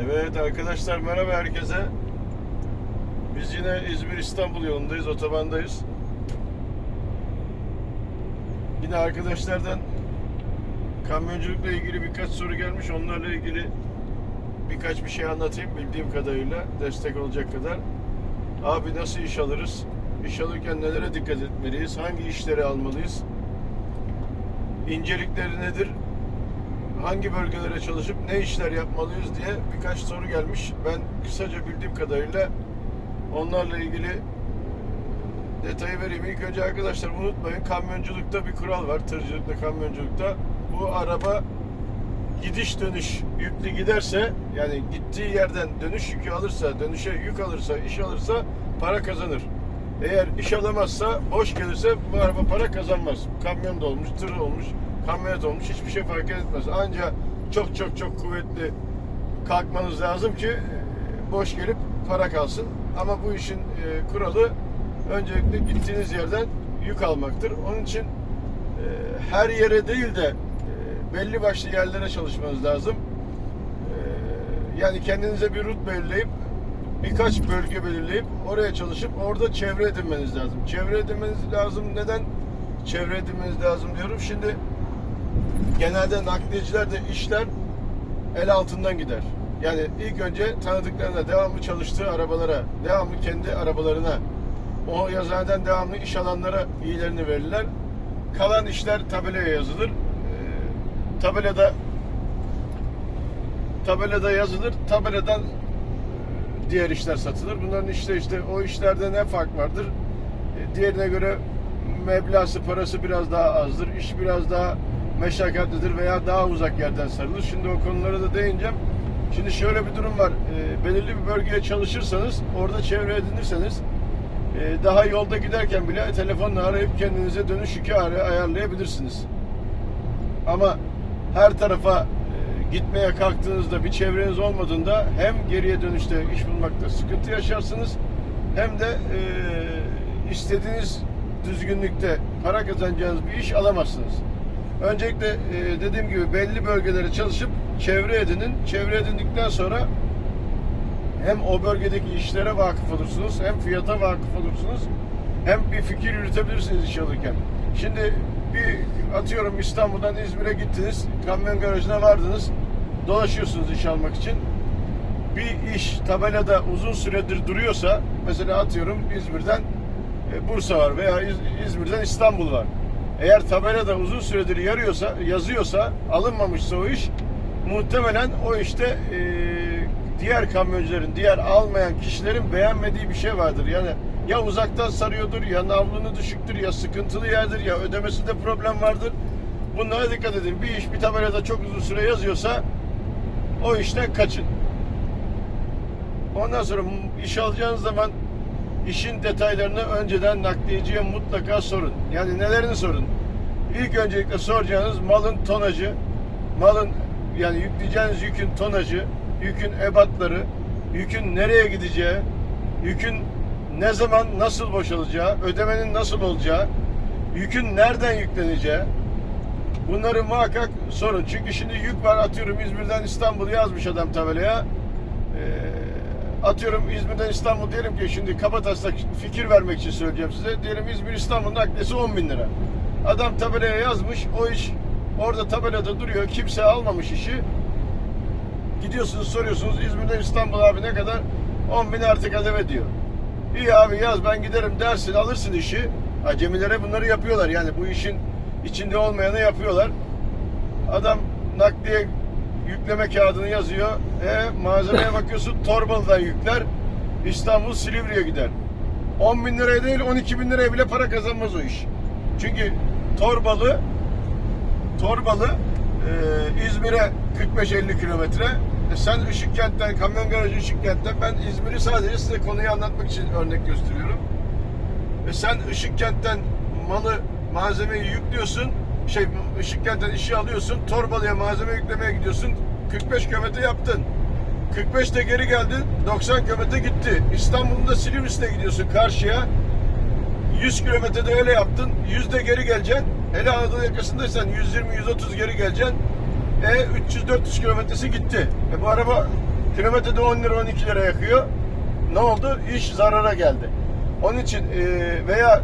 Evet arkadaşlar merhaba herkese. Biz yine İzmir İstanbul yolundayız, otobandayız. Yine arkadaşlardan kamyonculukla ilgili birkaç soru gelmiş. Onlarla ilgili birkaç bir şey anlatayım bildiğim kadarıyla destek olacak kadar. Abi nasıl iş alırız? İş alırken nelere dikkat etmeliyiz? Hangi işleri almalıyız? İncelikleri nedir? Hangi bölgelere çalışıp ne işler yapmalıyız diye birkaç soru gelmiş. Ben kısaca bildiğim kadarıyla onlarla ilgili detayı vereyim. İlk önce arkadaşlar unutmayın kamyonculukta bir kural var. Tırcılıkta, kamyonculukta. Bu araba gidiş dönüş yüklü giderse yani gittiği yerden dönüş yükü alırsa, dönüşe yük alırsa, iş alırsa para kazanır. Eğer iş alamazsa, boş gelirse bu araba para kazanmaz. Kamyon da olmuş, tır olmuş, kamyonet olmuş hiçbir şey fark etmez. Ancak çok çok çok kuvvetli kalkmanız lazım ki e, boş gelip para kalsın. Ama bu işin e, kuralı öncelikle gittiğiniz yerden yük almaktır. Onun için e, her yere değil de e, belli başlı yerlere çalışmanız lazım. E, yani kendinize bir rut belirleyip birkaç bölge belirleyip oraya çalışıp orada çevre edinmeniz lazım. Çevre edinmeniz lazım. Neden çevre edinmeniz lazım diyorum. Şimdi genelde nakliyecilerde işler el altından gider. Yani ilk önce tanıdıklarına, devamlı çalıştığı arabalara, devamlı kendi arabalarına, o yazıhaneden devamlı iş alanlara iyilerini verirler. Kalan işler tabelaya yazılır. Ee, tabelada tabelada yazılır. Tabeladan e, diğer işler satılır. Bunların işte işte o işlerde ne fark vardır? E, Diğerine göre meblası, parası biraz daha azdır. İş biraz daha meşakkatlidir veya daha uzak yerden sarılır. Şimdi o konulara da değineceğim. Şimdi şöyle bir durum var. E, belirli bir bölgeye çalışırsanız, orada çevre edinirseniz e, daha yolda giderken bile telefonla arayıp kendinize dönüş ay- ayarlayabilirsiniz. Ama her tarafa e, gitmeye kalktığınızda bir çevreniz olmadığında hem geriye dönüşte iş bulmakta sıkıntı yaşarsınız hem de e, istediğiniz düzgünlükte para kazanacağınız bir iş alamazsınız. Öncelikle e, dediğim gibi belli bölgelere çalışıp çevre edinin. Çevre edindikten sonra hem o bölgedeki işlere vakıf olursunuz, hem fiyata vakıf olursunuz, hem bir fikir yürütebilirsiniz iş alırken. Şimdi bir atıyorum İstanbul'dan İzmir'e gittiniz, kamyon garajına vardınız, dolaşıyorsunuz iş almak için. Bir iş tabelada uzun süredir duruyorsa, mesela atıyorum İzmir'den e, Bursa var veya İz- İzmir'den İstanbul var. Eğer tabelada uzun süredir yarıyorsa, yazıyorsa, alınmamışsa o iş, muhtemelen o işte e, diğer kamyoncuların, diğer almayan kişilerin beğenmediği bir şey vardır. Yani ya uzaktan sarıyordur, ya navlunu düşüktür, ya sıkıntılı yerdir, ya ödemesinde problem vardır. Bunlara dikkat edin. Bir iş bir tabelada çok uzun süre yazıyorsa o işten kaçın. Ondan sonra iş alacağınız zaman işin detaylarını önceden nakliyeciye mutlaka sorun. Yani nelerini sorun? İlk öncelikle soracağınız malın tonajı, malın yani yükleyeceğiniz yükün tonajı, yükün ebatları, yükün nereye gideceği, yükün ne zaman nasıl boşalacağı, ödemenin nasıl olacağı, yükün nereden yükleneceği, Bunları muhakkak sorun. Çünkü şimdi yük var atıyorum İzmir'den İstanbul yazmış adam tabelaya. Atıyorum İzmir'den İstanbul diyelim ki şimdi Kabataş'ta fikir vermek için söyleyeceğim size. Diyelim İzmir İstanbul nakliyesi 10 bin lira. Adam tabelaya yazmış o iş orada tabelada duruyor. Kimse almamış işi. Gidiyorsunuz soruyorsunuz İzmir'den İstanbul abi ne kadar? 10 bin artık ödeme diyor. İyi abi yaz ben giderim dersin alırsın işi. Acemilere bunları yapıyorlar yani bu işin içinde olmayanı yapıyorlar. Adam nakliye yükleme kağıdını yazıyor. E malzemeye bakıyorsun Torbalı'dan yükler. İstanbul Silivri'ye gider. 10 bin liraya değil 12 bin liraya bile para kazanmaz o iş. Çünkü Torbalı Torbalı e, İzmir'e 45-50 kilometre. E, sen Işıkkent'ten, kamyon garajı Işıkkent'ten ben İzmir'i sadece size konuyu anlatmak için örnek gösteriyorum. E, sen Işıkkent'ten malı, malzemeyi yüklüyorsun. Şey Işıkkent'ten işi alıyorsun. Torbalı'ya malzeme yüklemeye gidiyorsun. 45 kilometre yaptın. 45'te geri geldin. 90 kilometre gitti. İstanbul'un da gidiyorsun karşıya. 100 kilometrede öyle yaptın. 100 de geri geleceksin. Hele Anadolu yakasındaysan 120-130 geri geleceksin. E 300-400 kilometresi gitti. E bu araba Kilometrede 10 lira 12 lira yakıyor. Ne oldu? İş zarara geldi. Onun için e, veya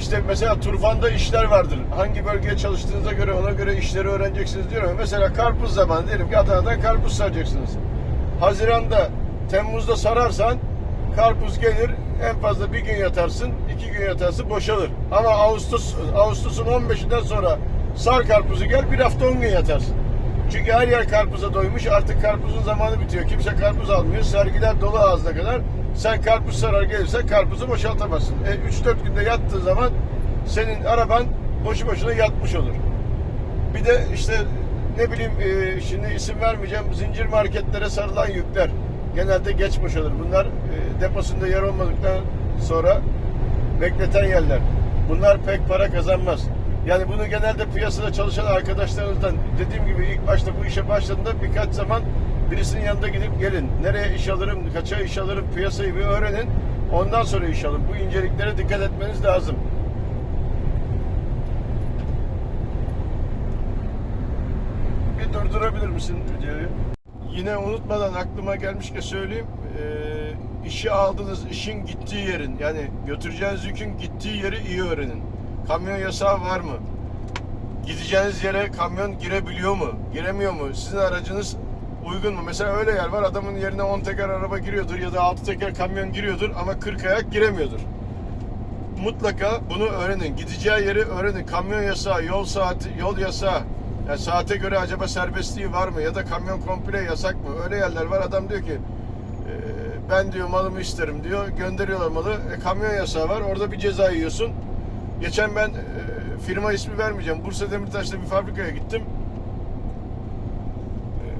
işte mesela Turfan'da işler vardır. Hangi bölgeye çalıştığınıza göre ona göre işleri öğreneceksiniz diyorum. Mesela karpuz zamanı diyelim ki Adana'dan karpuz saracaksınız. Haziran'da, Temmuz'da sararsan karpuz gelir en fazla bir gün yatarsın, iki gün yatarsın boşalır. Ama Ağustos, Ağustos'un 15'inden sonra sar karpuzu gel bir hafta 10 gün yatarsın. Çünkü her yer karpuza doymuş artık karpuzun zamanı bitiyor. Kimse karpuz almıyor. Sergiler dolu ağzına kadar. Sen karpuz sarar gelirsen karpuzu boşaltamazsın. E, 3-4 günde yattığı zaman senin araban boşu boşuna yatmış olur. Bir de işte ne bileyim e, şimdi isim vermeyeceğim zincir marketlere sarılan yükler genelde geç boşalır. Bunlar e, deposunda yer olmadıktan sonra bekleten yerler. Bunlar pek para kazanmaz. Yani bunu genelde piyasada çalışan arkadaşlarınızdan dediğim gibi ilk başta bu işe başladığında birkaç zaman birisinin yanında gidip gelin. Nereye iş alırım, kaça iş alırım piyasayı bir öğrenin. Ondan sonra iş alın. Bu inceliklere dikkat etmeniz lazım. Bir durdurabilir misin videoyu? Yine unutmadan aklıma gelmişken söyleyeyim. Ee, işi aldığınız işin gittiği yerin yani götüreceğiniz yükün gittiği yeri iyi öğrenin. Kamyon yasağı var mı? Gideceğiniz yere kamyon girebiliyor mu? Giremiyor mu? Sizin aracınız uygun mu? Mesela öyle yer var adamın yerine 10 teker araba giriyordur ya da 6 teker kamyon giriyordur ama 40 ayak giremiyordur mutlaka bunu öğrenin. Gideceği yeri öğrenin. Kamyon yasağı, yol saati, yol yasağı. Yani saate göre acaba serbestliği var mı? Ya da kamyon komple yasak mı? Öyle yerler var. Adam diyor ki "E, ben diyor malımı isterim diyor. Gönderiyorlar malı. E, kamyon yasağı var. Orada bir ceza yiyorsun. Geçen ben e, firma ismi vermeyeceğim. Bursa Demirtaş'ta bir fabrikaya gittim.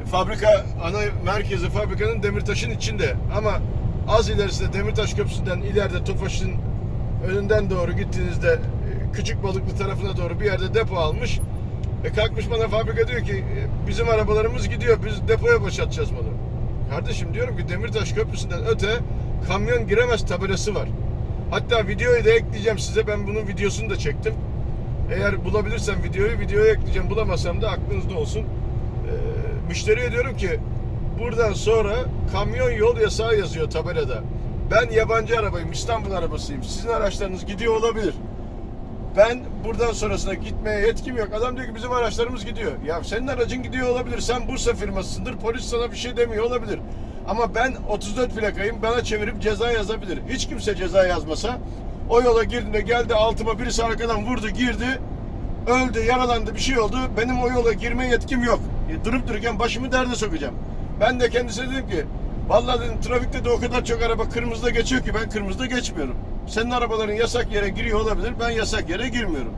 Fabrika ana merkezi fabrikanın Demirtaş'ın içinde. Ama az ilerisinde Demirtaş Köprüsü'nden ileride Tofaş'ın önünden doğru gittiğinizde e, küçük balıklı tarafına doğru bir yerde depo almış. E kalkmış bana fabrika diyor ki e, bizim arabalarımız gidiyor biz depoya boşaltacağız malı. Kardeşim diyorum ki Demirtaş Köprüsü'nden öte kamyon giremez tabelası var. Hatta videoyu da ekleyeceğim size ben bunun videosunu da çektim. Eğer bulabilirsem videoyu videoya ekleyeceğim bulamazsam da aklınızda olsun. E, müşteriye diyorum ki buradan sonra kamyon yol yasağı yazıyor tabelada. Ben yabancı arabayım, İstanbul arabasıyım. Sizin araçlarınız gidiyor olabilir. Ben buradan sonrasına gitmeye yetkim yok. Adam diyor ki bizim araçlarımız gidiyor. Ya senin aracın gidiyor olabilir. Sen Bursa firmasısındır. Polis sana bir şey demiyor olabilir. Ama ben 34 plakayım. Bana çevirip ceza yazabilir. Hiç kimse ceza yazmasa o yola girdiğinde geldi altıma birisi arkadan vurdu girdi. Öldü, yaralandı, bir şey oldu. Benim o yola girme yetkim yok. Durup dururken başımı derde sokacağım. Ben de kendisine dedim ki Vallahi dedim trafikte de o kadar çok araba kırmızıda geçiyor ki ben kırmızıda geçmiyorum. Senin arabaların yasak yere giriyor olabilir. Ben yasak yere girmiyorum.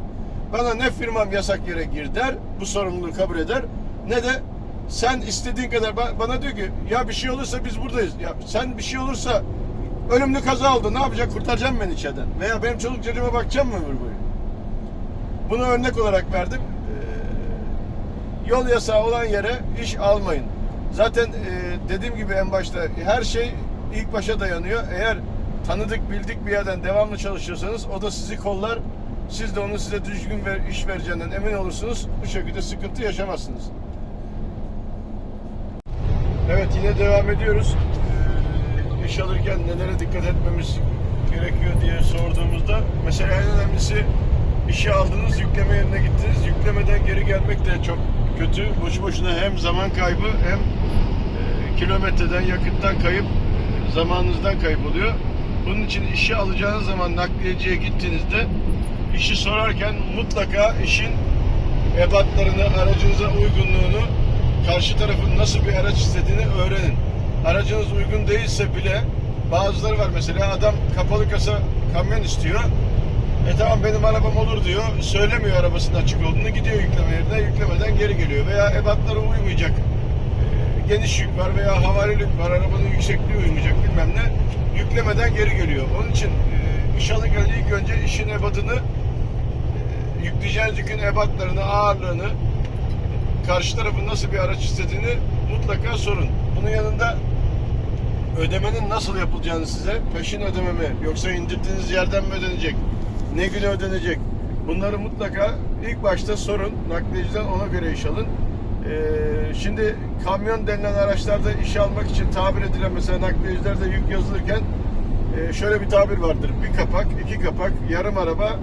Bana ne firmam yasak yere gir der. Bu sorumluluğu kabul eder. Ne de sen istediğin kadar ba- bana diyor ki ya bir şey olursa biz buradayız. Ya sen bir şey olursa ölümlü kaza oldu. Ne yapacak? Kurtaracağım beni içeriden. Veya benim çoluk çocuğuma bakacağım mı ömür boyu? Bunu örnek olarak verdim. Yol yasağı olan yere iş almayın. Zaten e, dediğim gibi en başta her şey ilk başa dayanıyor. Eğer tanıdık bildik bir yerden devamlı çalışıyorsanız o da sizi kollar. Siz de onun size düzgün ver, iş vereceğinden emin olursunuz. Bu şekilde sıkıntı yaşamazsınız. Evet yine devam ediyoruz. Ee, iş alırken nelere dikkat etmemiz gerekiyor diye sorduğumuzda mesela en önemlisi işe aldınız yükleme yerine gittiniz yüklemeden geri gelmek de çok kötü. Boşu boşuna hem zaman kaybı hem e, kilometreden yakıttan kayıp e, zamanınızdan kayıp oluyor. Bunun için işi alacağınız zaman nakliyeciye gittiğinizde işi sorarken mutlaka işin ebatlarını, aracınıza uygunluğunu, karşı tarafın nasıl bir araç istediğini öğrenin. Aracınız uygun değilse bile bazıları var mesela adam kapalı kasa kamyon istiyor. E tamam benim arabam olur diyor. Söylemiyor arabasının açık olduğunu. Gidiyor yükleme yerine yüklemeden geri geliyor. Veya ebatlara uymayacak. e, geniş yük var veya havarilik var. Arabanın yüksekliği uymayacak bilmem ne. Yüklemeden geri geliyor. Onun için e, iş alırken ilk önce işin ebatını e, yükleyeceğiniz yükün ebatlarını, ağırlığını karşı tarafın nasıl bir araç istediğini mutlaka sorun. Bunun yanında ödemenin nasıl yapılacağını size peşin ödeme mi yoksa indirdiğiniz yerden mi ödenecek? Ne gün ödenecek? Bunları mutlaka ilk başta sorun. Nakliyeciden ona göre iş alın. Ee, şimdi kamyon denilen araçlarda işe almak için tabir edilen mesela nakliyecilerde yük yazılırken e, şöyle bir tabir vardır. Bir kapak, iki kapak, yarım araba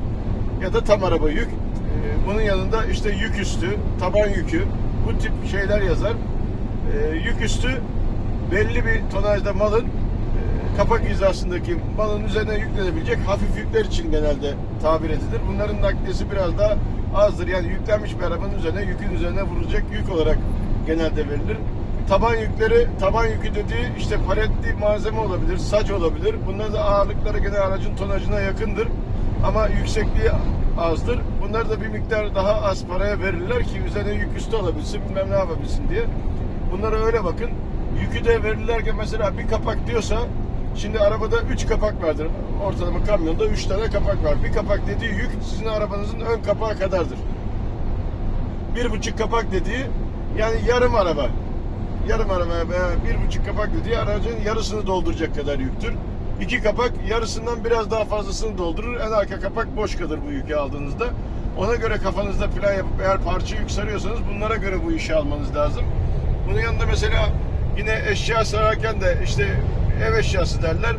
ya da tam araba yük. Ee, bunun yanında işte yük üstü, taban yükü bu tip şeyler yazar. Ee, yük üstü belli bir tonajda malın e, kapak hizasındaki malın üzerine yüklenebilecek hafif yükler için genelde tabir edilir. Bunların nakliyesi biraz daha azdır. Yani yüklenmiş bir arabanın üzerine yükün üzerine vurulacak yük olarak genelde verilir. Taban yükleri, taban yükü dediği işte paletli malzeme olabilir, saç olabilir. Bunların da ağırlıkları gene aracın tonajına yakındır. Ama yüksekliği azdır. Bunlar da bir miktar daha az paraya verirler ki üzerine yük üstü olabilsin, bilmem ne yapabilsin diye. Bunlara öyle bakın. Yükü de verirlerken mesela bir kapak diyorsa şimdi arabada üç kapak vardır. Ortalama kamyonda üç tane kapak var. Bir kapak dediği yük sizin arabanızın ön kapağı kadardır. Bir buçuk kapak dediği yani yarım araba. Yarım araba veya bir buçuk kapak dediği aracın yarısını dolduracak kadar yüktür. İki kapak yarısından biraz daha fazlasını doldurur. En arka kapak boş kalır bu yükü aldığınızda. Ona göre kafanızda plan yapıp eğer parça yük sarıyorsanız bunlara göre bu işi almanız lazım. Bunun yanında mesela yine eşya sararken de işte ev eşyası derler.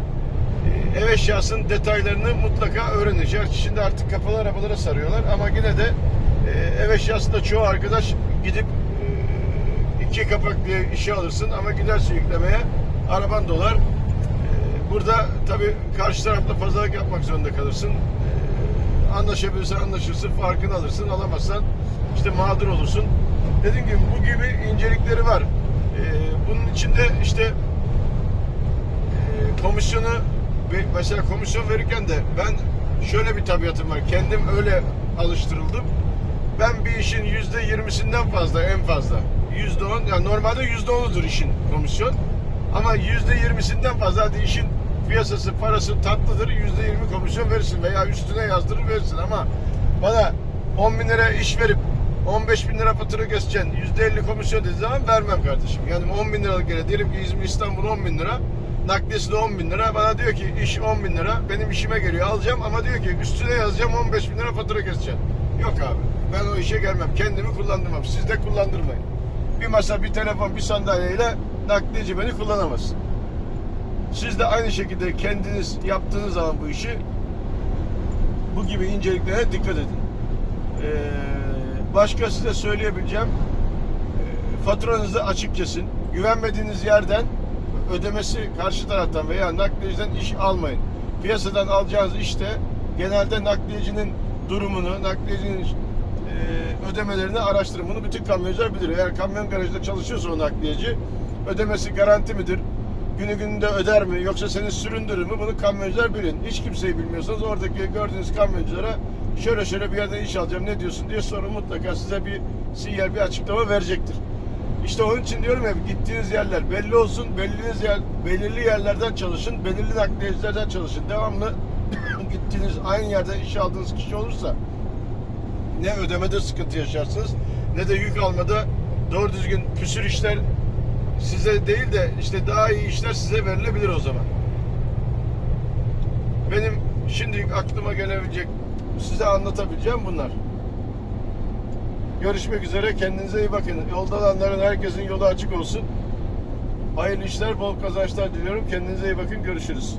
Ev eşyasının detaylarını mutlaka öğrenin. Gerçi Şimdi artık kapalı arabalara sarıyorlar ama yine de e, ev eşyasında çoğu arkadaş gidip e, iki kapak diye işe alırsın ama gidersin yüklemeye araban dolar. Ee, Burada tabii karşı tarafla pazarlık yapmak zorunda kalırsın. Anlaşabilirsen anlaşırsın, farkını alırsın, alamazsan işte mağdur olursun. Dediğim gibi bu gibi incelikleri var. Bunun içinde işte e, komisyonu mesela komisyon verirken de ben şöyle bir tabiatım var. Kendim öyle alıştırıldım. Ben bir işin yüzde yirmisinden fazla en fazla yüzde on yani normalde yüzde onudur işin komisyon ama yüzde yirmisinden fazla hadi işin piyasası parası tatlıdır yüzde yirmi komisyon verirsin veya üstüne yazdırır verirsin ama bana 10 bin lira iş verip 15 bin lira fatura keseceksin yüzde elli komisyon dediği zaman vermem kardeşim. Yani 10 bin liralık yere diyelim ki İzmir İstanbul 10 bin lira nakliyesi de 10 bin lira bana diyor ki iş 10 bin lira benim işime geliyor alacağım ama diyor ki üstüne yazacağım 15 bin lira fatura keseceksin. Yok abi ben o işe gelmem kendimi kullandırmam siz de kullandırmayın. Bir masa bir telefon bir sandalyeyle nakliyeci beni kullanamaz. Siz de aynı şekilde kendiniz yaptığınız zaman bu işi bu gibi inceliklere dikkat edin. Ee, başka size söyleyebileceğim e, faturanızı açık kesin. Güvenmediğiniz yerden ödemesi karşı taraftan veya nakliyeciden iş almayın. Piyasadan alacağınız işte genelde nakliyecinin durumunu, nakliyecinin e, ödemelerini araştırın. Bunu bütün kamyoncular bilir. Eğer kamyon garajında çalışıyorsa o nakliyeci ödemesi garanti midir? Günü gününde öder mi yoksa seni süründürür mü? Bunu kamyoncular bilin. Hiç kimseyi bilmiyorsanız oradaki gördüğünüz kamyonculara şöyle şöyle bir yerden iş alacağım ne diyorsun diye sonra mutlaka size bir sinyal, bir açıklama verecektir. İşte onun için diyorum ya gittiğiniz yerler belli olsun. Belirli yer, belirli yerlerden çalışın. Belirli nakliyecilerden çalışın. Devamlı gittiğiniz aynı yerden iş aldığınız kişi olursa ne ödemede sıkıntı yaşarsınız ne de yük almada doğru düzgün püsür işler size değil de işte daha iyi işler size verilebilir o zaman. Benim şimdilik aklıma gelebilecek size anlatabileceğim bunlar. Görüşmek üzere. Kendinize iyi bakın. Yolda olanların herkesin yolu açık olsun. Hayırlı işler, bol kazançlar diliyorum. Kendinize iyi bakın. Görüşürüz.